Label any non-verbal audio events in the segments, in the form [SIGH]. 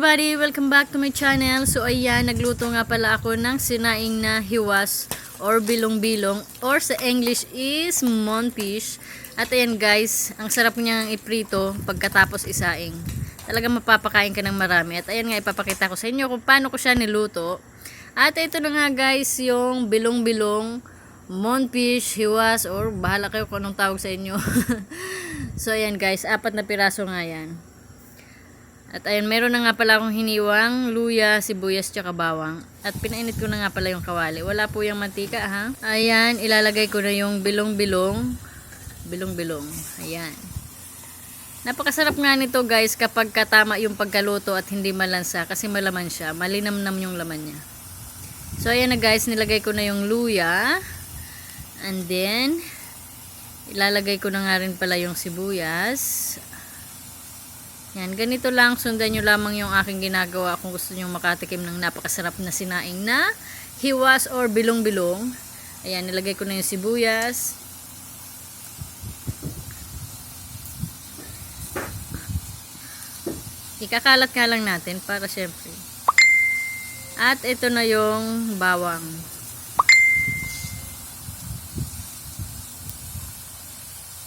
everybody! Welcome back to my channel. So ayan, nagluto nga pala ako ng sinaing na hiwas or bilong-bilong or sa English is monfish. At ayan guys, ang sarap niyang iprito pagkatapos isaing. Talaga mapapakain ka ng marami. At ayan nga, ipapakita ko sa inyo kung paano ko siya niluto. At ito na nga guys, yung bilong-bilong monfish, hiwas, or bahala kayo kung anong tawag sa inyo. [LAUGHS] so ayan guys, apat na piraso nga yan. At ayun, meron na nga pala akong hiniwang luya, sibuyas, tsaka bawang. At pinainit ko na nga pala yung kawali. Wala po yung mantika ha. Ayan, ilalagay ko na yung bilong-bilong. Bilong-bilong. Ayan. Napakasarap nga nito guys kapag katama yung pagkaluto at hindi malansa kasi malaman siya. Malinamnam yung laman niya. So ayan na guys, nilagay ko na yung luya. And then, ilalagay ko na nga rin pala yung sibuyas. Yan, ganito lang. Sundan nyo lamang yung aking ginagawa kung gusto nyo makatikim ng napakasarap na sinaing na hiwas or bilong-bilong. Ayan, nilagay ko na yung sibuyas. Ikakalat nga lang natin para syempre. At ito na yung bawang.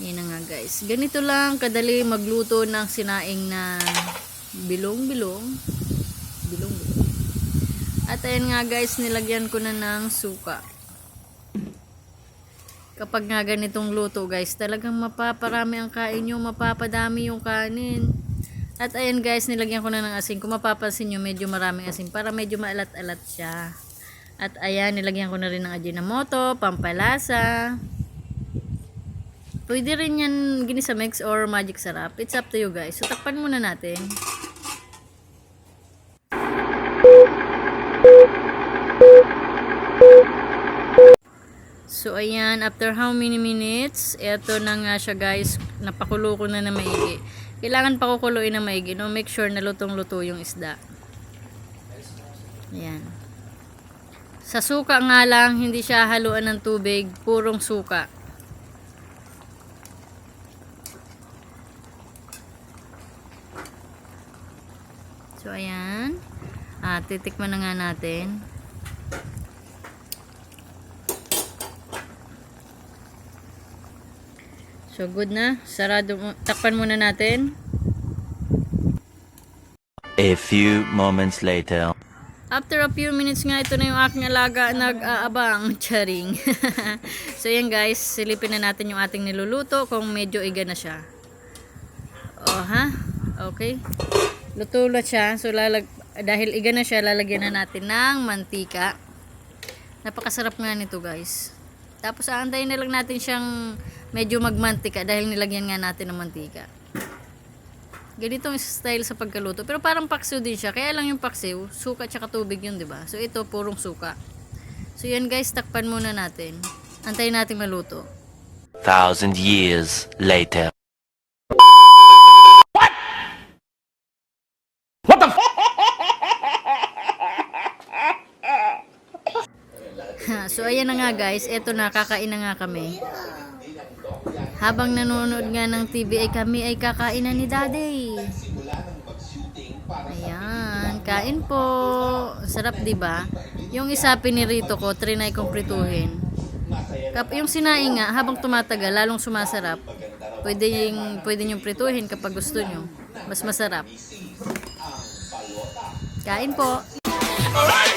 Yan nga guys. Ganito lang kadali magluto ng sinaing na bilong-bilong. Bilong-bilong. At ayan nga guys, nilagyan ko na ng suka. Kapag nga ganitong luto guys, talagang mapaparami ang kain nyo, mapapadami yung kanin. At ayan guys, nilagyan ko na ng asin. Kung mapapansin nyo, medyo maraming asin para medyo maalat-alat siya. At ayan, nilagyan ko na rin ng ajinomoto, pampalasa. Pwede rin yan ginisa mix or magic sarap. It's up to you guys. So, takpan muna natin. So, ayan. After how many minutes, eto na nga siya guys. Napakulo ko na na maigi. Kailangan pakukuluin na maigi. No? Make sure na lutong-luto yung isda. Ayan. Sa suka nga lang, hindi siya haluan ng tubig. Purong suka. So, ayan. Ah, titikman na nga natin. So, good na. Sarado mo. Takpan muna natin. A few moments later. After a few minutes nga, ito na yung aking alaga nag-aabang. [LAUGHS] Charing. [LAUGHS] so, yan guys. Silipin na natin yung ating niluluto kung medyo iga na siya. Oh, ha? Okay. Na siya. So, lalag dahil iga na siya, lalagyan na natin ng mantika. Napakasarap nga nito guys. Tapos, aantayin na lang natin siyang medyo magmantika dahil nilagyan nga natin ng mantika. Ganitong style sa pagkaluto. Pero parang paksiw din siya. Kaya lang yung paksiw, suka tsaka tubig yun, di ba? So, ito, purong suka. So, yan guys, takpan muna natin. Antayin natin maluto. Thousand years later. So, ayan na nga guys. Eto na, kakain na nga kami. Habang nanonood nga ng TV ay kami ay kakain na ni Daddy. Ayan, kain po. Sarap 'di ba? Yung isa pinirito ko, trinay kong prituhin. Kap yung sinaing nga, habang tumatagal, lalong sumasarap. Pwede yung, pwede yung prituhin kapag gusto nyo. Mas masarap. Kain po. Alright,